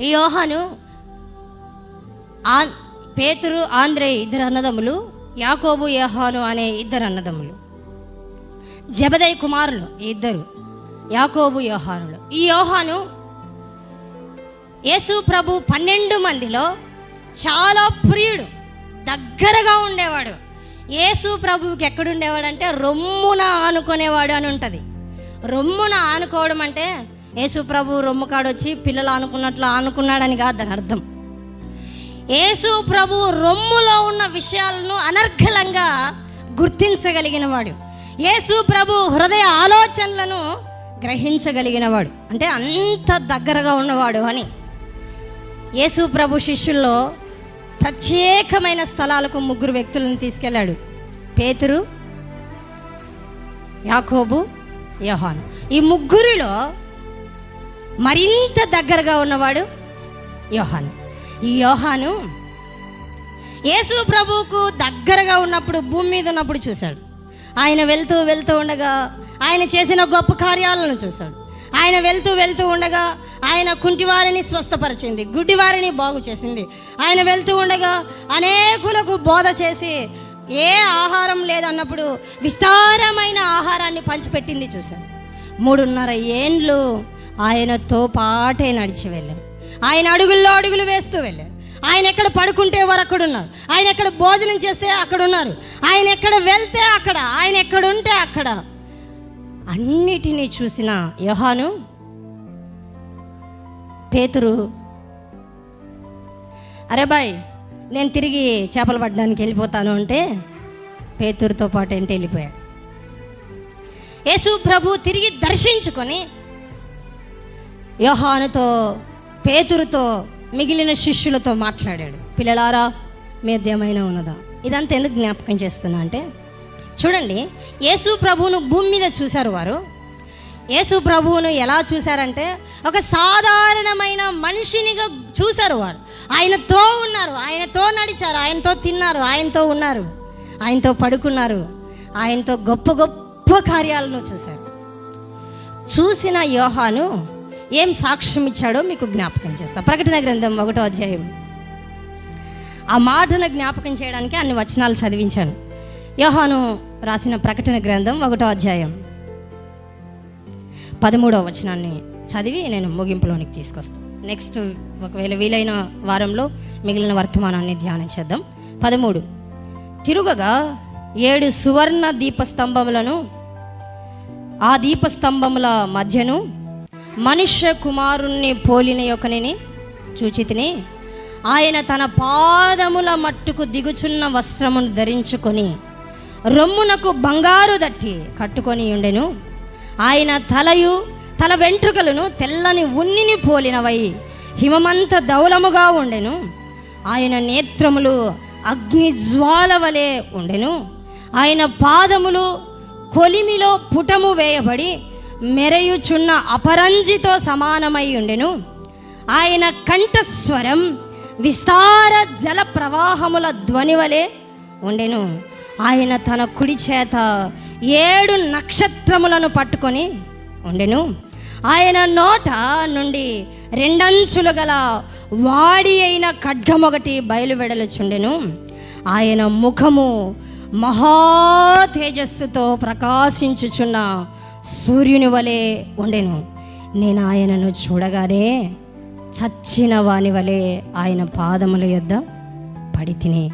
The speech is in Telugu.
ఈ యోహాను ఆ పేతురు ఆంధ్రే ఇద్దరు అన్నదమ్ములు యాకోబు యోహాను అనే ఇద్దరు అన్నదమ్ములు. జబదయ్ కుమారులు ఈ ఇద్దరు యాకోబు యోహానులు. ఈ యోహాను యేసు ప్రభు పన్నెండు మందిలో చాలా ప్రియుడు దగ్గరగా ఉండేవాడు. యేసు ప్రభువుకి ఎక్కడుండేవాడు అంటే రొమ్మున ఆనుకునేవాడు అని ఉంటుంది. రొమ్మున ఆనుకోవడం అంటే యేసు ప్రభు రొమ్ము కాడొచ్చి పిల్లలు అనుకున్నట్లు అనుకున్నాడని కాదు దాని అర్థం. యేసు ప్రభు రొమ్ములో ఉన్న విషయాలను అనర్ఘలంగా గుర్తించగలిగినవాడు. యేసు ప్రభు హృదయ ఆలోచనలను గ్రహించగలిగినవాడు. అంటే అంత దగ్గరగా ఉన్నవాడు అని. యేసు ప్రభు శిష్యుల్లో ప్రత్యేకమైన స్థలాలకు ముగ్గురు వ్యక్తులను తీసుకెళ్ళాడు. పేతురు యాకోబు యోహాన్. ఈ ముగ్గురిలో మరింత దగ్గరగా ఉన్నవాడు యోహాను. ఈ యోహాను యేసు ప్రభువుకు దగ్గరగా ఉన్నప్పుడు భూమి మీద ఉన్నప్పుడు చూశాడు. ఆయన వెళ్తూ వెళ్తూ ఉండగా ఆయన చేసిన గొప్ప కార్యాలను చూశాడు. ఆయన వెళ్తూ వెళ్తూ ఉండగా ఆయన కుంటివారిని స్వస్థపరిచింది గుడ్డివారిని బాగు చేసింది. ఆయన వెళ్తూ ఉండగా అనేకులకు బోధ చేసి ఏ ఆహారం లేదన్నప్పుడు విస్తారమైన ఆహారాన్ని పంచిపెట్టింది చూశాడు. మూడున్నర ఏండ్లు ఆయనతో పాటే నడిచి వెళ్ళాం. ఆయన అడుగుల్లో అడుగులు వేస్తూ వెళ్ళారు ఆయన ఎక్కడ పడుకుంటే వారు అక్కడ ఉన్నారు. ఆయన ఎక్కడ భోజనం చేస్తే అక్కడ ఉన్నారు. ఆయన ఎక్కడ వెళ్తే అక్కడ ఆయన ఎక్కడ ఉంటే అక్కడ. అన్నిటినీ చూసిన యోహాను పేతురు అరే బాయ్ నేను తిరిగి చేపలు పట్టడానికి వెళ్ళిపోతాను అంటే పేతురుతో పాటు ఏంటి వెళ్ళిపోయాడు. యేసు ప్రభు తిరిగి దర్శించుకొని యోహానుతో పేతురుతో మిగిలిన శిష్యులతో మాట్లాడాడు. పిల్లలారా మేద్యమైన ఉన్నదా? ఇదంతా ఎందుకు జ్ఞాపకం చేస్తున్నా అంటే చూడండి యేసు ప్రభువును భూమి మీద చూశారు వారు. యేసు ప్రభువును ఎలా చూశారంటే ఒక సాధారణమైన మనిషినిగా చూశారు వారు. ఆయనతో ఉన్నారు ఆయనతో నడిచారు ఆయనతో తిన్నారు ఆయనతో ఉన్నారు ఆయనతో పడుకున్నారు ఆయనతో గొప్ప గొప్ప కార్యాలను చూశారు. చూసిన యోహాను ఏం సాక్ష్యం ఇచ్చాడో మీకు జ్ఞాపకం చేస్తా. ప్రకటన గ్రంథం ఒకటో అధ్యాయం. ఆ మాటను జ్ఞాపకం చేయడానికి అన్ని వచనాలు చదివించాను. యోహాను రాసిన ప్రకటన గ్రంథం ఒకటో అధ్యాయం. పదమూడవ వచనాన్ని చదివి నేను ముగింపులోనికి తీసుకొస్తాను నెక్స్ట్ ఒకవేళ వీలైన వారంలో మిగిలిన వర్తమానాన్ని ధ్యానం చేద్దాం. పదమూడు. తిరుగగా ఏడు సువర్ణ దీపస్తంభములను ఆ దీపస్తంభముల మధ్యను మనుష్య కుమారుణ్ణి పోలిన యొక్కనిని చూచితిని ఆయన తన పాదముల మట్టుకు దిగుచున్న వస్త్రమును ధరించుకొని రొమ్మునకు బంగారు దట్టి కట్టుకొని ఉండెను. ఆయన తలయు తల వెంట్రుకలను తెల్లని ఉన్నిని పోలినవై హిమమంత దౌలముగా ఉండెను. ఆయన నేత్రములు అగ్నిజ్వాల వలె ఉండెను. ఆయన పాదములు కొలిమిలో పుటము వేయబడి మెరయుచున్న అపరంజితో సమానమై ఉండెను. ఆయన కంఠస్వరం విస్తార జల ప్రవాహముల ధ్వనివలే ఉండెను. ఆయన తన కుడి చేత ఏడు నక్షత్రములను పట్టుకొని ఉండెను. ఆయన నోట నుండి రెండంచులు గల వాడి అయిన ఖడ్గమొకటి బయలువెడలుచుండెను. ఆయన ముఖము మహా తేజస్సుతో ప్రకాశించుచున్న సూర్యుని వలె ఉండెను. నేను ఆయనను చూడగానే చచ్చిన వాని వలె ఆయన పాదముల యొద్ద పడి తిని